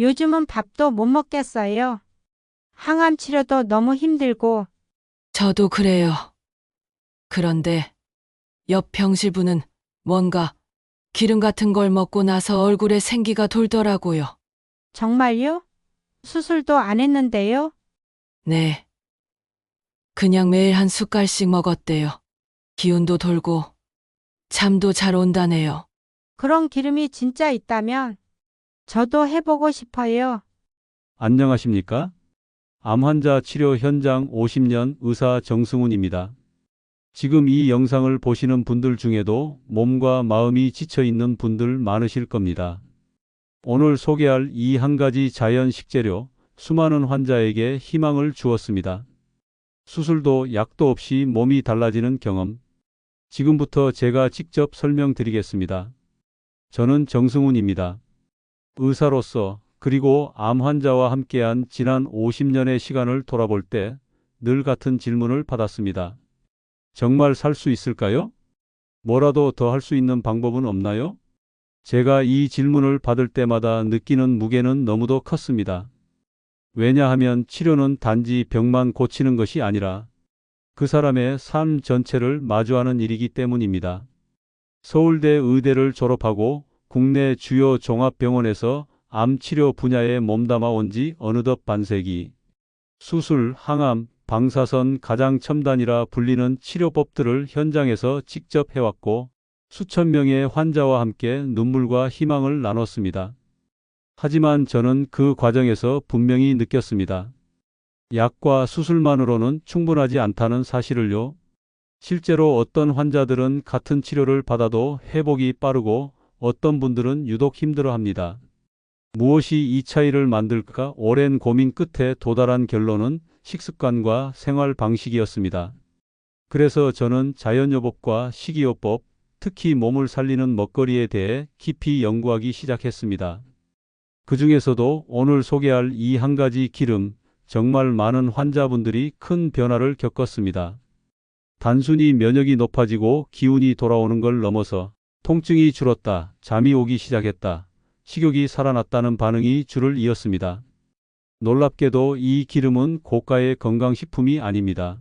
요즘은 밥도 못 먹겠어요. 항암 치료도 너무 힘들고 저도 그래요. 그런데 옆 병실분은 뭔가 기름 같은 걸 먹고 나서 얼굴에 생기가 돌더라고요. 정말요? 수술도 안 했는데요? 네. 그냥 매일 한 숟갈씩 먹었대요. 기운도 돌고 잠도 잘 온다네요. 그런 기름이 진짜 있다면 저도 해보고 싶어요. 안녕하십니까? 암 환자 치료 현장 50년 의사 정승훈입니다. 지금 이 영상을 보시는 분들 중에도 몸과 마음이 지쳐 있는 분들 많으실 겁니다. 오늘 소개할 이 한 가지 자연 식재료, 수많은 환자에게 희망을 주었습니다. 수술도 약도 없이 몸이 달라지는 경험. 지금부터 제가 직접 설명드리겠습니다. 저는 정승훈입니다. 의사로서 그리고 암 환자와 함께한 지난 50년의 시간을 돌아볼 때 늘 같은 질문을 받았습니다. 정말 살 수 있을까요? 뭐라도 더 할 수 있는 방법은 없나요? 제가 이 질문을 받을 때마다 느끼는 무게는 너무도 컸습니다. 왜냐하면 치료는 단지 병만 고치는 것이 아니라 그 사람의 삶 전체를 마주하는 일이기 때문입니다. 서울대 의대를 졸업하고 국내 주요 종합병원에서 암 치료 분야에 몸담아 온 지 어느덧 반세기. 수술, 항암, 방사선 가장 첨단이라 불리는 치료법들을 현장에서 직접 해왔고 수천 명의 환자와 함께 눈물과 희망을 나눴습니다. 하지만 저는 그 과정에서 분명히 느꼈습니다. 약과 수술만으로는 충분하지 않다는 사실을요. 실제로 어떤 환자들은 같은 치료를 받아도 회복이 빠르고 어떤 분들은 유독 힘들어 합니다. 무엇이 이 차이를 만들까 오랜 고민 끝에 도달한 결론은 식습관과 생활 방식이었습니다. 그래서 저는 자연요법과 식이요법, 특히 몸을 살리는 먹거리에 대해 깊이 연구하기 시작했습니다. 그 중에서도 오늘 소개할 이 한 가지 기름, 정말 많은 환자분들이 큰 변화를 겪었습니다. 단순히 면역이 높아지고 기운이 돌아오는 걸 넘어서 통증이 줄었다, 잠이 오기 시작했다, 식욕이 살아났다는 반응이 줄을 이었습니다. 놀랍게도 이 기름은 고가의 건강식품이 아닙니다.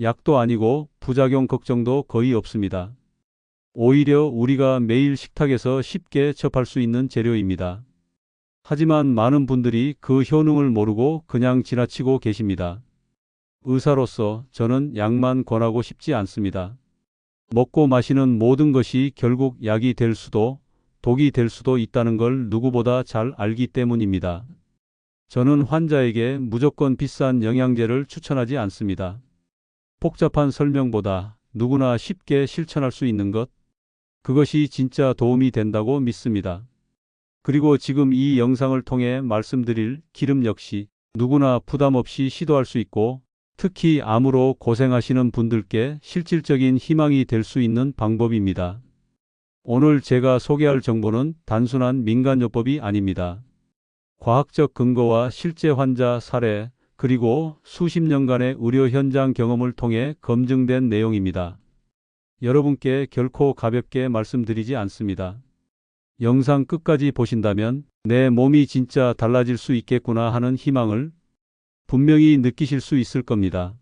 약도 아니고 부작용 걱정도 거의 없습니다. 오히려 우리가 매일 식탁에서 쉽게 접할 수 있는 재료입니다. 하지만 많은 분들이 그 효능을 모르고 그냥 지나치고 계십니다. 의사로서 저는 약만 권하고 싶지 않습니다. 먹고 마시는 모든 것이 결국 약이 될 수도 독이 될 수도 있다는 걸 누구보다 잘 알기 때문입니다. 저는 환자에게 무조건 비싼 영양제를 추천하지 않습니다. 복잡한 설명보다 누구나 쉽게 실천할 수 있는 것, 그것이 진짜 도움이 된다고 믿습니다. 그리고 지금 이 영상을 통해 말씀드릴 기름 역시 누구나 부담 없이 시도할 수 있고 특히 암으로 고생하시는 분들께 실질적인 희망이 될 수 있는 방법입니다. 오늘 제가 소개할 정보는 단순한 민간요법이 아닙니다. 과학적 근거와 실제 환자 사례, 그리고 수십 년간의 의료 현장 경험을 통해 검증된 내용입니다. 여러분께 결코 가볍게 말씀드리지 않습니다. 영상 끝까지 보신다면 내 몸이 진짜 달라질 수 있겠구나 하는 희망을 분명히 느끼실 수 있을 겁니다.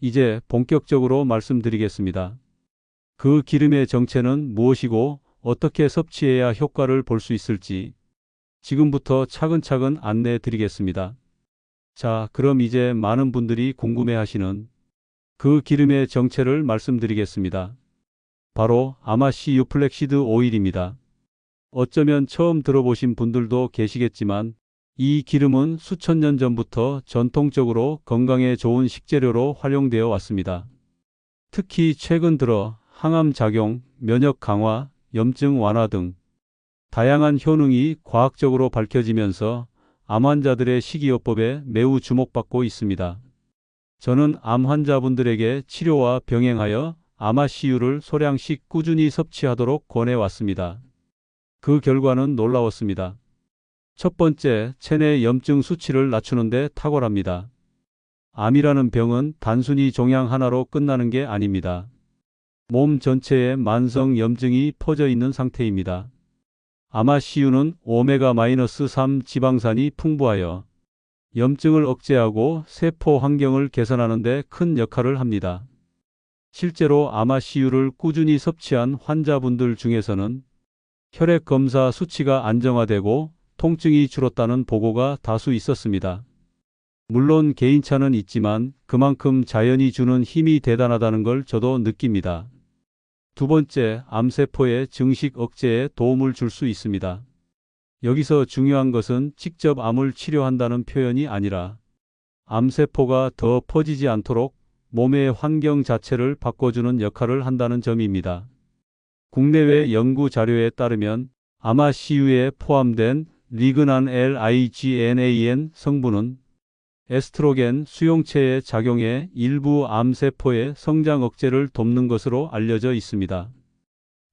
이제 본격적으로 말씀드리겠습니다. 그 기름의 정체는 무엇이고 어떻게 섭취해야 효과를 볼 수 있을지 지금부터 차근차근 안내해 드리겠습니다. 자, 그럼 이제 많은 분들이 궁금해 하시는 그 기름의 정체를 말씀드리겠습니다. 바로 아마시 유플렉시드 오일입니다. 어쩌면 처음 들어보신 분들도 계시겠지만 이 기름은 수천 년 전부터 전통적으로 건강에 좋은 식재료로 활용되어 왔습니다. 특히 최근 들어 항암 작용, 면역 강화, 염증 완화 등 다양한 효능이 과학적으로 밝혀지면서 암 환자들의 식이요법에 매우 주목받고 있습니다. 저는 암 환자분들에게 치료와 병행하여 아마씨유를 소량씩 꾸준히 섭취하도록 권해왔습니다. 그 결과는 놀라웠습니다. 첫 번째, 체내 염증 수치를 낮추는 데 탁월합니다. 암이라는 병은 단순히 종양 하나로 끝나는 게 아닙니다. 몸 전체에 만성 염증이 퍼져 있는 상태입니다. 아마시유는 오메가-3 지방산이 풍부하여 염증을 억제하고 세포 환경을 개선하는 데 큰 역할을 합니다. 실제로 아마시유를 꾸준히 섭취한 환자분들 중에서는 혈액 검사 수치가 안정화되고 통증이 줄었다는 보고가 다수 있었습니다. 물론 개인차는 있지만 그만큼 자연이 주는 힘이 대단하다는 걸 저도 느낍니다. 두 번째, 암세포의 증식 억제에 도움을 줄 수 있습니다. 여기서 중요한 것은 직접 암을 치료한다는 표현이 아니라 암세포가 더 퍼지지 않도록 몸의 환경 자체를 바꿔주는 역할을 한다는 점입니다. 국내외 연구 자료에 따르면 아마 시유에 포함된 리그난 L-IGNAN 성분은 에스트로겐 수용체의 작용에 일부 암세포의 성장 억제를 돕는 것으로 알려져 있습니다.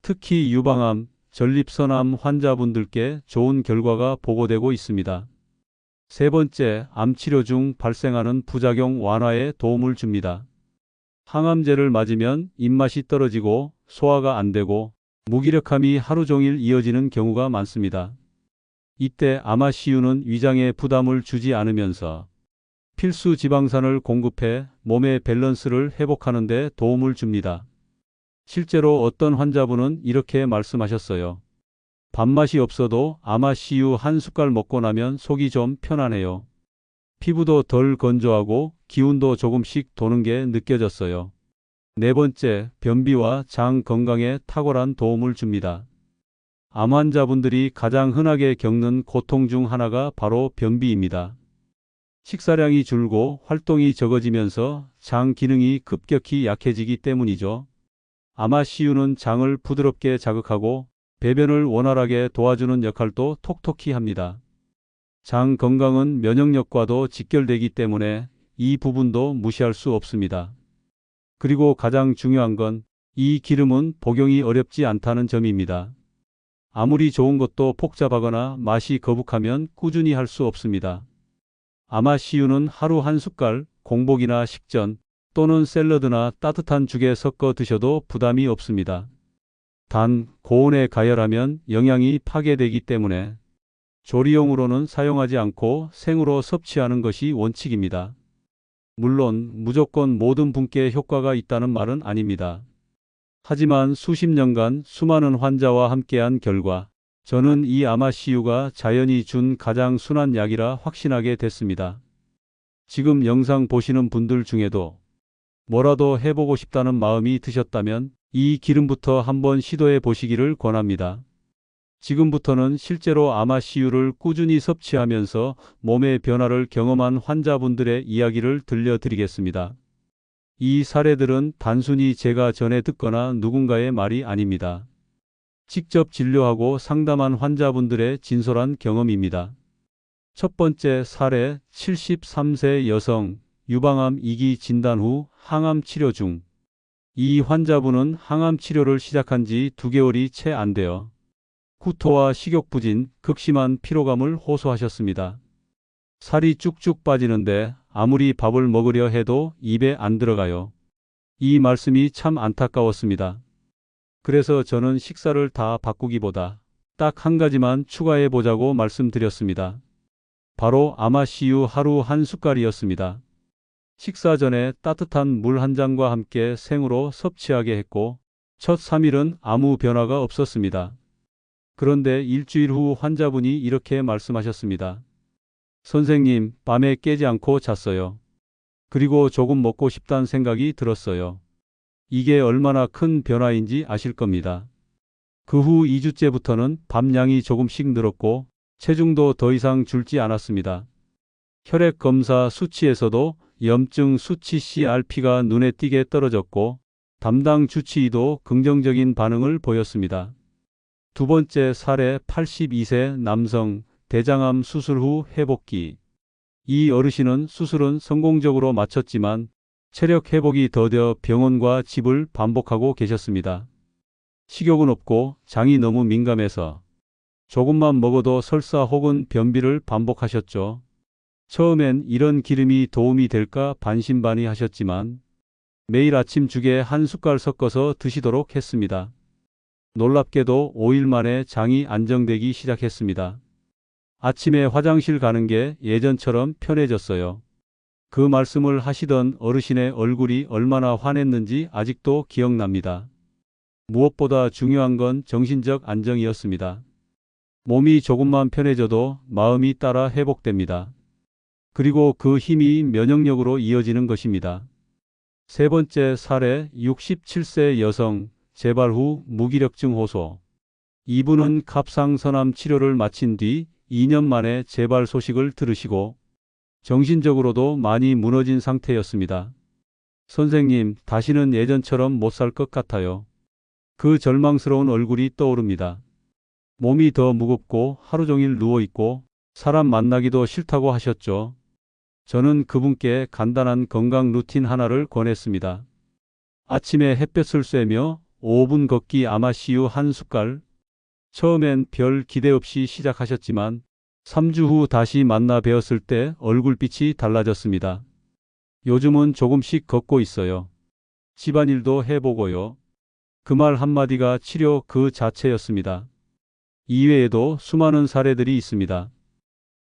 특히 유방암, 전립선암 환자분들께 좋은 결과가 보고되고 있습니다. 세 번째, 암 치료 중 발생하는 부작용 완화에 도움을 줍니다. 항암제를 맞으면 입맛이 떨어지고 소화가 안 되고 무기력함이 하루 종일 이어지는 경우가 많습니다. 이때 아마시유는 위장에 부담을 주지 않으면서 필수 지방산을 공급해 몸의 밸런스를 회복하는 데 도움을 줍니다. 실제로 어떤 환자분은 이렇게 말씀하셨어요. 밥맛이 없어도 아마시유 한 숟갈 먹고 나면 속이 좀 편안해요. 피부도 덜 건조하고 기운도 조금씩 도는 게 느껴졌어요. 네 번째, 변비와 장 건강에 탁월한 도움을 줍니다. 암 환자분들이 가장 흔하게 겪는 고통 중 하나가 바로 변비입니다. 식사량이 줄고 활동이 적어지면서 장 기능이 급격히 약해지기 때문이죠. 아마시유는 장을 부드럽게 자극하고 배변을 원활하게 도와주는 역할도 톡톡히 합니다. 장 건강은 면역력과도 직결되기 때문에 이 부분도 무시할 수 없습니다. 그리고 가장 중요한 건 이 기름은 복용이 어렵지 않다는 점입니다. 아무리 좋은 것도 복잡하거나 맛이 거북하면 꾸준히 할 수 없습니다. 아마시유는 하루 한 숟갈 공복이나 식전 또는 샐러드나 따뜻한 죽에 섞어 드셔도 부담이 없습니다. 단, 고온에 가열하면 영양이 파괴되기 때문에 조리용으로는 사용하지 않고 생으로 섭취하는 것이 원칙입니다. 물론 무조건 모든 분께 효과가 있다는 말은 아닙니다. 하지만 수십 년간 수많은 환자와 함께한 결과 저는 이 아마시유가 자연이 준 가장 순한 약이라 확신하게 됐습니다. 지금 영상 보시는 분들 중에도 뭐라도 해보고 싶다는 마음이 드셨다면 이 기름부터 한번 시도해 보시기를 권합니다. 지금부터는 실제로 아마시유를 꾸준히 섭취하면서 몸의 변화를 경험한 환자분들의 이야기를 들려드리겠습니다. 이 사례들은 단순히 제가 전에 듣거나 누군가의 말이 아닙니다. 직접 진료하고 상담한 환자분들의 진솔한 경험입니다. 첫 번째 사례 73세 여성 유방암 2기 진단 후 항암 치료 중. 이 환자분은 항암 치료를 시작한 지 2개월이 채 안 되어 구토와 식욕 부진, 극심한 피로감을 호소하셨습니다. 살이 쭉쭉 빠지는데 아무리 밥을 먹으려 해도 입에 안 들어가요. 이 말씀이 참 안타까웠습니다. 그래서 저는 식사를 다 바꾸기보다 딱 한 가지만 추가해 보자고 말씀드렸습니다. 바로 아마시유 하루 한 숟갈이었습니다. 식사 전에 따뜻한 물 한 잔과 함께 생으로 섭취하게 했고 첫 3일은 아무 변화가 없었습니다. 그런데 일주일 후 환자분이 이렇게 말씀하셨습니다. 선생님, 밤에 깨지 않고 잤어요. 그리고 조금 먹고 싶다는 생각이 들었어요. 이게 얼마나 큰 변화인지 아실 겁니다. 그 후 2주째부터는 밤양이 조금씩 늘었고 체중도 더 이상 줄지 않았습니다. 혈액 검사 수치에서도 염증 수치 CRP가 눈에 띄게 떨어졌고 담당 주치의도 긍정적인 반응을 보였습니다. 두 번째 사례 82세 남성 대장암 수술 후 회복기. 이 어르신은 수술은 성공적으로 마쳤지만 체력 회복이 더뎌 병원과 집을 반복하고 계셨습니다. 식욕은 없고 장이 너무 민감해서 조금만 먹어도 설사 혹은 변비를 반복하셨죠. 처음엔 이런 기름이 도움이 될까 반신반의 하셨지만 매일 아침 죽에 한 숟갈 섞어서 드시도록 했습니다. 놀랍게도 5일 만에 장이 안정되기 시작했습니다. 아침에 화장실 가는 게 예전처럼 편해졌어요. 그 말씀을 하시던 어르신의 얼굴이 얼마나 환했는지 아직도 기억납니다. 무엇보다 중요한 건 정신적 안정이었습니다. 몸이 조금만 편해져도 마음이 따라 회복됩니다. 그리고 그 힘이 면역력으로 이어지는 것입니다. 세 번째 사례 67세 여성 재발 후 무기력증 호소. 이분은 갑상선암 치료를 마친 뒤 2년 만에 재발 소식을 들으시고 정신적으로도 많이 무너진 상태였습니다. 선생님, 다시는 예전처럼 못 살 것 같아요. 그 절망스러운 얼굴이 떠오릅니다. 몸이 더 무겁고 하루 종일 누워있고 사람 만나기도 싫다고 하셨죠. 저는 그분께 간단한 건강 루틴 하나를 권했습니다. 아침에 햇볕을 쐬며 5분 걷기 아마시유 한 숟갈. 처음엔 별 기대 없이 시작하셨지만 3주 후 다시 만나 뵈었을 때 얼굴빛이 달라졌습니다. 요즘은 조금씩 걷고 있어요. 집안일도 해보고요. 그 말 한마디가 치료 그 자체였습니다. 이외에도 수많은 사례들이 있습니다.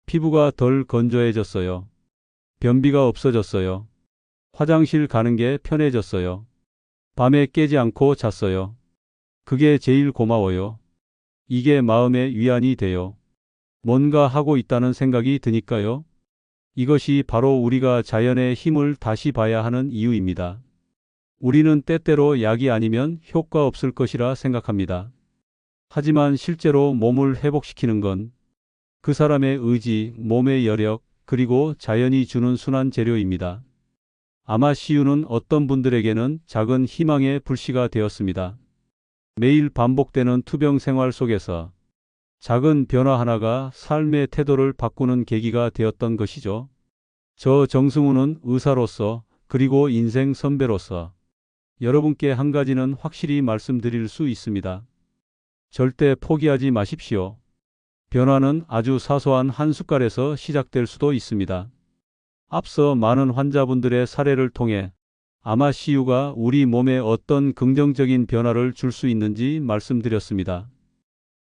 피부가 덜 건조해졌어요. 변비가 없어졌어요. 화장실 가는 게 편해졌어요. 밤에 깨지 않고 잤어요. 그게 제일 고마워요. 이게 마음의 위안이 돼요. 뭔가 하고 있다는 생각이 드니까요. 이것이 바로 우리가 자연의 힘을 다시 봐야 하는 이유입니다. 우리는 때때로 약이 아니면 효과 없을 것이라 생각합니다. 하지만 실제로 몸을 회복시키는 건 그 사람의 의지, 몸의 여력, 그리고 자연이 주는 순환 재료입니다. 아마 시유는 어떤 분들에게는 작은 희망의 불씨가 되었습니다. 매일 반복되는 투병 생활 속에서 작은 변화 하나가 삶의 태도를 바꾸는 계기가 되었던 것이죠. 저 정승우는 의사로서 그리고 인생 선배로서 여러분께 한 가지는 확실히 말씀드릴 수 있습니다. 절대 포기하지 마십시오. 변화는 아주 사소한 한 숟갈에서 시작될 수도 있습니다. 앞서 많은 환자분들의 사례를 통해 아마시유가 우리 몸에 어떤 긍정적인 변화를 줄 수 있는지 말씀드렸습니다.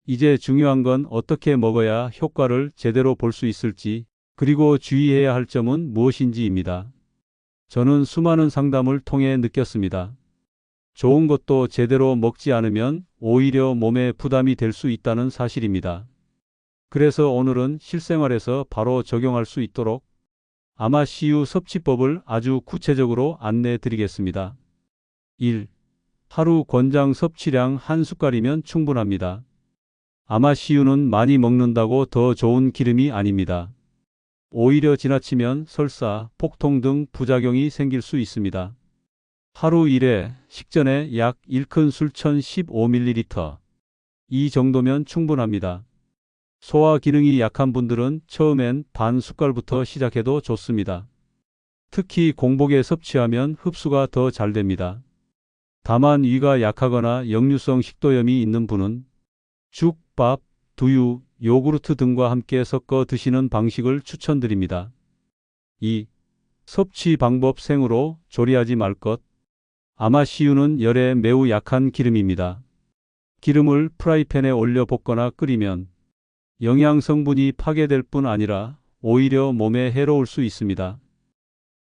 이제 중요한 건 어떻게 먹어야 효과를 제대로 볼 수 있을지, 그리고 주의해야 할 점은 무엇인지입니다. 저는 수많은 상담을 통해 느꼈습니다. 좋은 것도 제대로 먹지 않으면 오히려 몸에 부담이 될 수 있다는 사실입니다. 그래서 오늘은 실생활에서 바로 적용할 수 있도록 아마시유 섭취법을 아주 구체적으로 안내 드리겠습니다. 1. 하루 권장 섭취량 한 숟갈이면 충분합니다. 아마시유는 많이 먹는다고 더 좋은 기름이 아닙니다. 오히려 지나치면 설사, 폭통 등 부작용이 생길 수 있습니다. 하루 1회 식전에 약 1큰 술 1015ml. 이 정도면 충분합니다. 소화 기능이 약한 분들은 처음엔 반 숟갈부터 시작해도 좋습니다. 특히 공복에 섭취하면 흡수가 더 잘 됩니다. 다만 위가 약하거나 역류성 식도염이 있는 분은 죽, 밥, 두유, 요구르트 등과 함께 섞어 드시는 방식을 추천드립니다. 2. 섭취 방법 생으로 조리하지 말 것. 아마시유는 열에 매우 약한 기름입니다. 기름을 프라이팬에 올려 볶거나 끓이면 영양 성분이 파괴될 뿐 아니라 오히려 몸에 해로울 수 있습니다.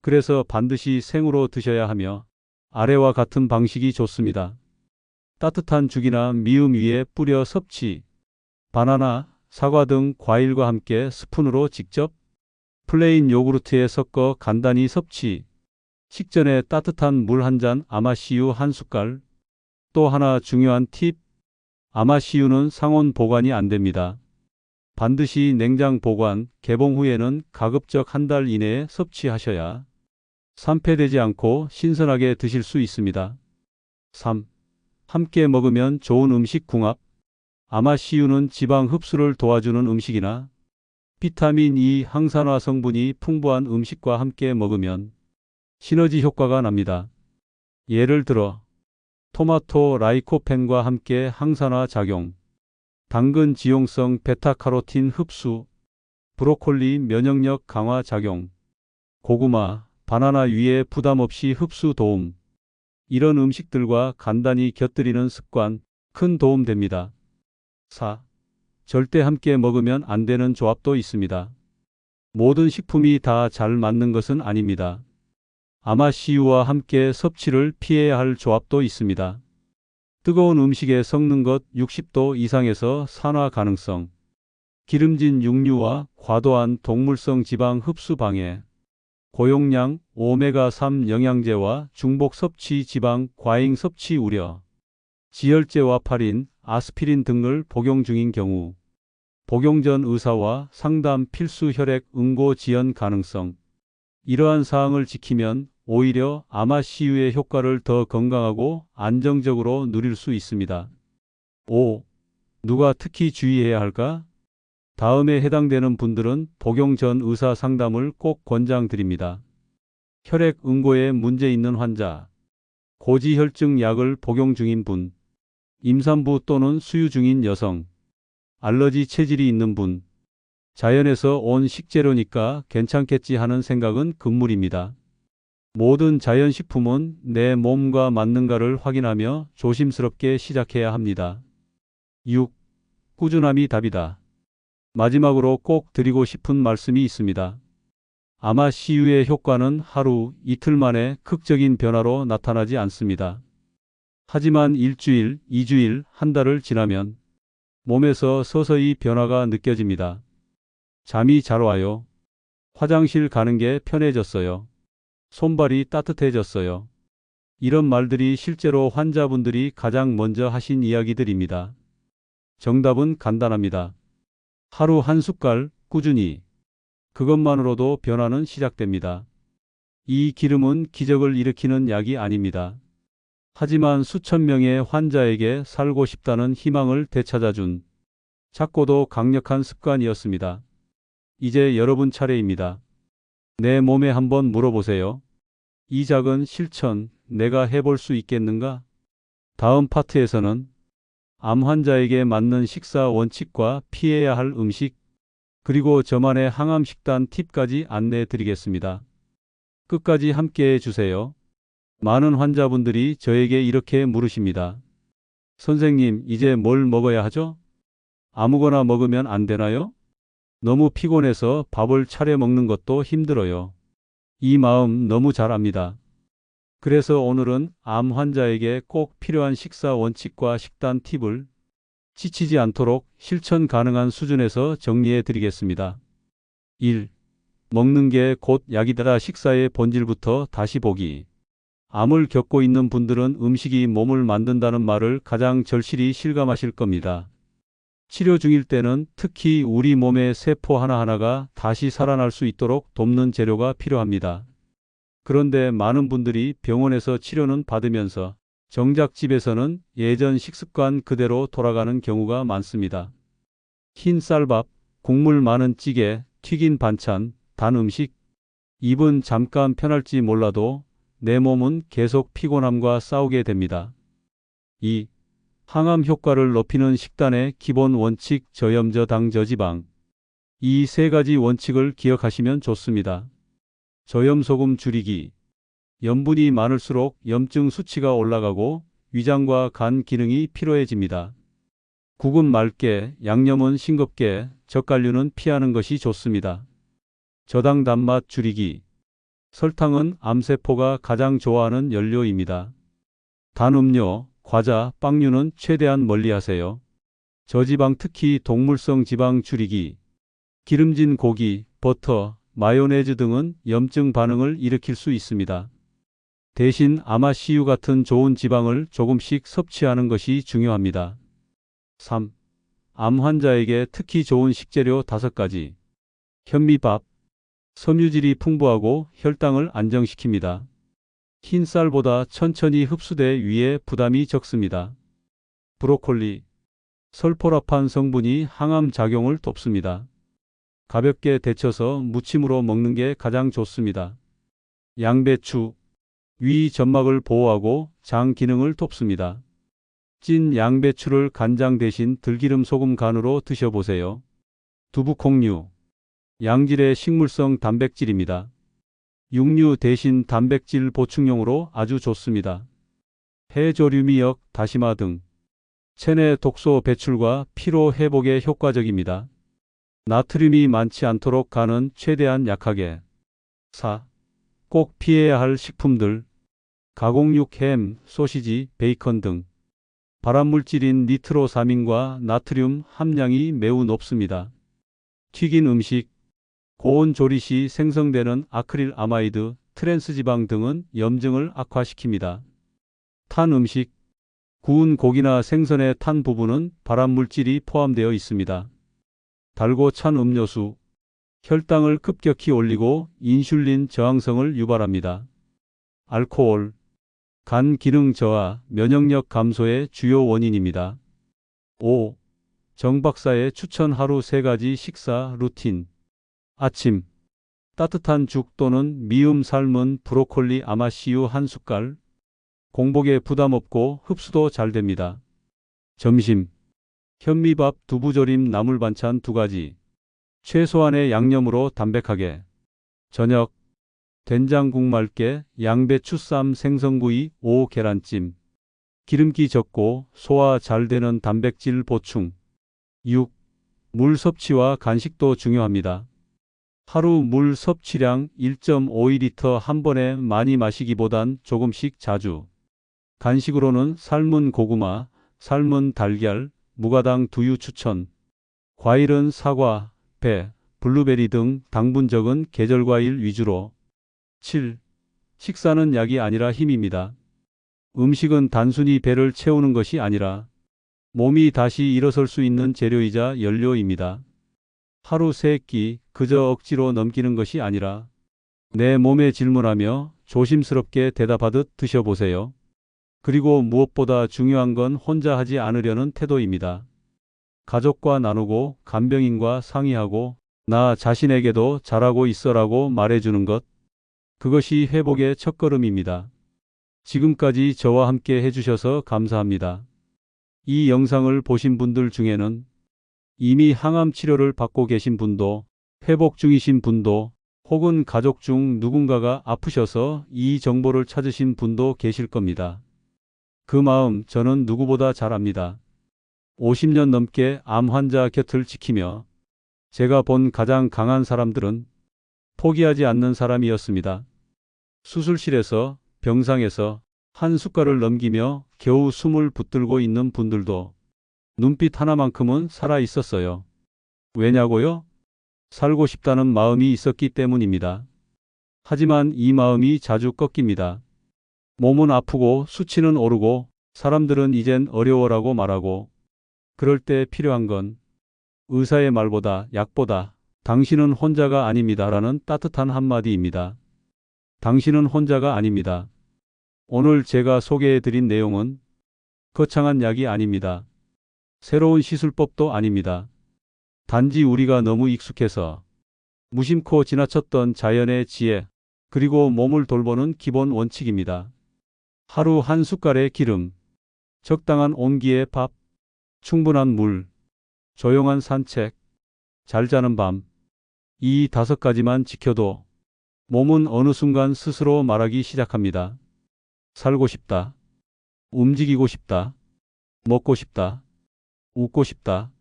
그래서 반드시 생으로 드셔야 하며 아래와 같은 방식이 좋습니다. 따뜻한 죽이나 미음 위에 뿌려 섭취, 바나나, 사과 등 과일과 함께 스푼으로 직접 플레인 요구르트에 섞어 간단히 섭취, 식전에 따뜻한 물 한 잔 아마시유 한 숟갈. 또 하나 중요한 팁, 아마시유는 상온 보관이 안 됩니다. 반드시 냉장 보관, 개봉 후에는 가급적 한 달 이내에 섭취하셔야 산패되지 않고 신선하게 드실 수 있습니다. 3. 함께 먹으면 좋은 음식 궁합. 아마시유는 지방 흡수를 도와주는 음식이나 비타민 E 항산화 성분이 풍부한 음식과 함께 먹으면 시너지 효과가 납니다. 예를 들어 토마토 라이코펜과 함께 항산화 작용, 당근 지용성 베타카로틴 흡수, 브로콜리 면역력 강화 작용, 고구마, 바나나 위에 부담 없이 흡수 도움. 이런 음식들과 간단히 곁들이는 습관, 큰 도움 됩니다. 4. 절대 함께 먹으면 안 되는 조합도 있습니다. 모든 식품이 다 잘 맞는 것은 아닙니다. 아마씨유와 함께 섭취를 피해야 할 조합도 있습니다. 뜨거운 음식에 섞는 것 60도 이상에서 산화 가능성, 기름진 육류와 과도한 동물성 지방 흡수 방해, 고용량 오메가3 영양제와 중복 섭취 지방 과잉 섭취 우려, 지혈제와 파린, 아스피린 등을 복용 중인 경우, 복용 전 의사와 상담 필수 혈액 응고 지연 가능성, 이러한 사항을 지키면 오히려 아마씨유의 효과를 더 건강하고 안정적으로 누릴 수 있습니다. 5. 누가 특히 주의해야 할까? 다음에 해당되는 분들은 복용 전 의사 상담을 꼭 권장드립니다. 혈액 응고에 문제 있는 환자, 고지혈증 약을 복용 중인 분, 임산부 또는 수유 중인 여성, 알러지 체질이 있는 분, 자연에서 온 식재료니까 괜찮겠지 하는 생각은 금물입니다. 모든 자연식품은 내 몸과 맞는가를 확인하며 조심스럽게 시작해야 합니다. 6. 꾸준함이 답이다. 마지막으로 꼭 드리고 싶은 말씀이 있습니다. 아마 시유의 효과는 하루, 이틀 만에 극적인 변화로 나타나지 않습니다. 하지만 일주일, 이주일, 한 달을 지나면 몸에서 서서히 변화가 느껴집니다. 잠이 잘 와요. 화장실 가는 게 편해졌어요. 손발이 따뜻해졌어요. 이런 말들이 실제로 환자분들이 가장 먼저 하신 이야기들입니다. 정답은 간단합니다. 하루 한 숟갈 꾸준히. 그것만으로도 변화는 시작됩니다. 이 기름은 기적을 일으키는 약이 아닙니다. 하지만 수천 명의 환자에게 살고 싶다는 희망을 되찾아준 작고도 강력한 습관이었습니다. 이제 여러분 차례입니다. 내 몸에 한번 물어보세요. 이 작은 실천 내가 해볼 수 있겠는가? 다음 파트에서는 암 환자에게 맞는 식사 원칙과 피해야 할 음식, 그리고 저만의 항암 식단 팁까지 안내해 드리겠습니다. 끝까지 함께 해 주세요. 많은 환자분들이 저에게 이렇게 물으십니다. 선생님, 이제 뭘 먹어야 하죠? 아무거나 먹으면 안 되나요? 너무 피곤해서 밥을 차려 먹는 것도 힘들어요. 이 마음 너무 잘 압니다. 그래서 오늘은 암 환자에게 꼭 필요한 식사 원칙과 식단 팁을 지치지 않도록 실천 가능한 수준에서 정리해 드리겠습니다. 1. 먹는 게 곧 약이다 식사의 본질부터 다시 보기. 암을 겪고 있는 분들은 음식이 몸을 만든다는 말을 가장 절실히 실감하실 겁니다. 치료 중일 때는 특히 우리 몸의 세포 하나하나가 다시 살아날 수 있도록 돕는 재료가 필요합니다. 그런데 많은 분들이 병원에서 치료는 받으면서 정작 집에서는 예전 식습관 그대로 돌아가는 경우가 많습니다. 흰 쌀밥, 국물 많은 찌개, 튀긴 반찬, 단 음식. 입은 잠깐 편할지 몰라도 내 몸은 계속 피곤함과 싸우게 됩니다. 2. 항암 효과를 높이는 식단의 기본 원칙 저염저 당 저지방. 이 세 가지 원칙을 기억하시면 좋습니다. 저염소금 줄이기. 염분이 많을수록 염증 수치가 올라가고 위장과 간 기능이 피로해집니다. 국은 맑게, 양념은 싱겁게, 젓갈류는 피하는 것이 좋습니다. 저당 단맛 줄이기. 설탕은 암세포가 가장 좋아하는 연료입니다. 단 음료, 과자, 빵류는 최대한 멀리 하세요. 저지방 특히 동물성 지방 줄이기. 기름진 고기, 버터, 마요네즈 등은 염증 반응을 일으킬 수 있습니다. 대신 아마씨유 같은 좋은 지방을 조금씩 섭취하는 것이 중요합니다. 3. 암 환자에게 특히 좋은 식재료 5가지. 현미밥. 섬유질이 풍부하고 혈당을 안정시킵니다. 흰 쌀보다 천천히 흡수돼 위에 부담이 적습니다. 브로콜리. 설포라판 성분이 항암 작용을 돕습니다. 가볍게 데쳐서 무침으로 먹는 게 가장 좋습니다. 양배추. 위 점막을 보호하고 장 기능을 돕습니다. 찐 양배추를 간장 대신 들기름 소금 간으로 드셔보세요. 두부콩류. 양질의 식물성 단백질입니다. 육류 대신 단백질 보충용으로 아주 좋습니다. 해조류 미역, 다시마 등 체내 독소 배출과 피로 회복에 효과적입니다. 나트륨이 많지 않도록 간은 최대한 약하게. 4. 꼭 피해야 할 식품들. 가공육 햄, 소시지, 베이컨 등. 발암물질인 니트로사민과 나트륨 함량이 매우 높습니다. 튀긴 음식, 고온 조리 시 생성되는 아크릴 아마이드, 트랜스 지방 등은 염증을 악화시킵니다. 탄 음식, 구운 고기나 생선의 탄 부분은 발암물질이 포함되어 있습니다. 달고 찬 음료수, 혈당을 급격히 올리고 인슐린 저항성을 유발합니다. 알코올, 간 기능 저하, 면역력 감소의 주요 원인입니다. 5. 정 박사의 추천 하루 3가지 식사 루틴. 아침. 따뜻한 죽 또는 미음 삶은 브로콜리 아마씨유 한 숟갈. 공복에 부담 없고 흡수도 잘 됩니다. 점심. 현미밥 두부조림 나물 반찬 두 가지. 최소한의 양념으로 담백하게. 저녁. 된장국 맑게 양배추 쌈 생선구이 5 계란찜. 기름기 적고 소화 잘 되는 단백질 보충. 6. 물 섭취와 간식도 중요합니다. 하루 물 섭취량 1.5리터 한 번에 많이 마시기보단 조금씩 자주. 간식으로는 삶은 고구마, 삶은 달걀, 무가당 두유 추천. 과일은 사과, 배, 블루베리 등 당분 적은 계절 과일 위주로. 7. 식사는 약이 아니라 힘입니다. 음식은 단순히 배를 채우는 것이 아니라 몸이 다시 일어설 수 있는 재료이자 연료입니다. 하루 세 끼 그저 억지로 넘기는 것이 아니라 내 몸에 질문하며 조심스럽게 대답하듯 드셔보세요. 그리고 무엇보다 중요한 건 혼자 하지 않으려는 태도입니다. 가족과 나누고 간병인과 상의하고 나 자신에게도 잘하고 있어라고 말해주는 것. 그것이 회복의 첫걸음입니다. 지금까지 저와 함께 해주셔서 감사합니다. 이 영상을 보신 분들 중에는 이미 항암 치료를 받고 계신 분도 회복 중이신 분도 혹은 가족 중 누군가가 아프셔서 이 정보를 찾으신 분도 계실 겁니다. 그 마음 저는 누구보다 잘 압니다. 50년 넘게 암 환자 곁을 지키며 제가 본 가장 강한 사람들은 포기하지 않는 사람이었습니다. 수술실에서 병상에서 한 숟갈을 넘기며 겨우 숨을 붙들고 있는 분들도 눈빛 하나만큼은 살아 있었어요. 왜냐고요? 살고 싶다는 마음이 있었기 때문입니다. 하지만 이 마음이 자주 꺾입니다. 몸은 아프고 수치는 오르고 사람들은 이젠 어려워라고 말하고 그럴 때 필요한 건 의사의 말보다 약보다 당신은 혼자가 아닙니다라는 따뜻한 한마디입니다. 당신은 혼자가 아닙니다. 오늘 제가 소개해 드린 내용은 거창한 약이 아닙니다. 새로운 시술법도 아닙니다. 단지 우리가 너무 익숙해서 무심코 지나쳤던 자연의 지혜, 그리고 몸을 돌보는 기본 원칙입니다. 하루 한 숟갈의 기름, 적당한 온기의 밥, 충분한 물, 조용한 산책, 잘 자는 밤. 이 다섯 가지만 지켜도 몸은 어느 순간 스스로 말하기 시작합니다. 살고 싶다. 움직이고 싶다. 먹고 싶다. 웃고 싶다.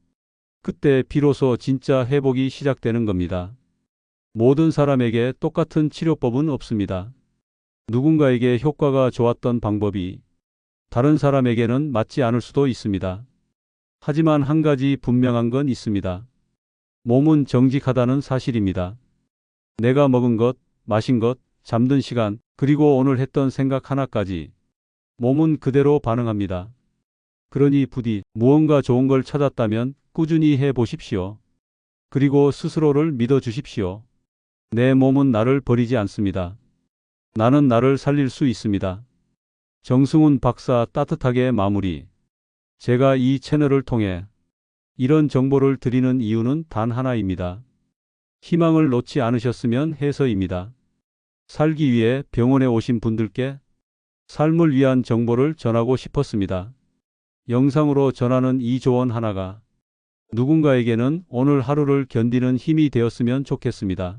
그때 비로소 진짜 회복이 시작되는 겁니다. 모든 사람에게 똑같은 치료법은 없습니다. 누군가에게 효과가 좋았던 방법이 다른 사람에게는 맞지 않을 수도 있습니다. 하지만 한 가지 분명한 건 있습니다. 몸은 정직하다는 사실입니다. 내가 먹은 것, 마신 것, 잠든 시간, 그리고 오늘 했던 생각 하나까지 몸은 그대로 반응합니다. 그러니 부디 무언가 좋은 걸 찾았다면 꾸준히 해 보십시오. 그리고 스스로를 믿어 주십시오. 내 몸은 나를 버리지 않습니다. 나는 나를 살릴 수 있습니다. 정승훈 박사 따뜻하게 마무리. 제가 이 채널을 통해 이런 정보를 드리는 이유는 단 하나입니다. 희망을 놓지 않으셨으면 해서입니다. 살기 위해 병원에 오신 분들께 삶을 위한 정보를 전하고 싶었습니다. 영상으로 전하는 이 조언 하나가 누군가에게는 오늘 하루를 견디는 힘이 되었으면 좋겠습니다.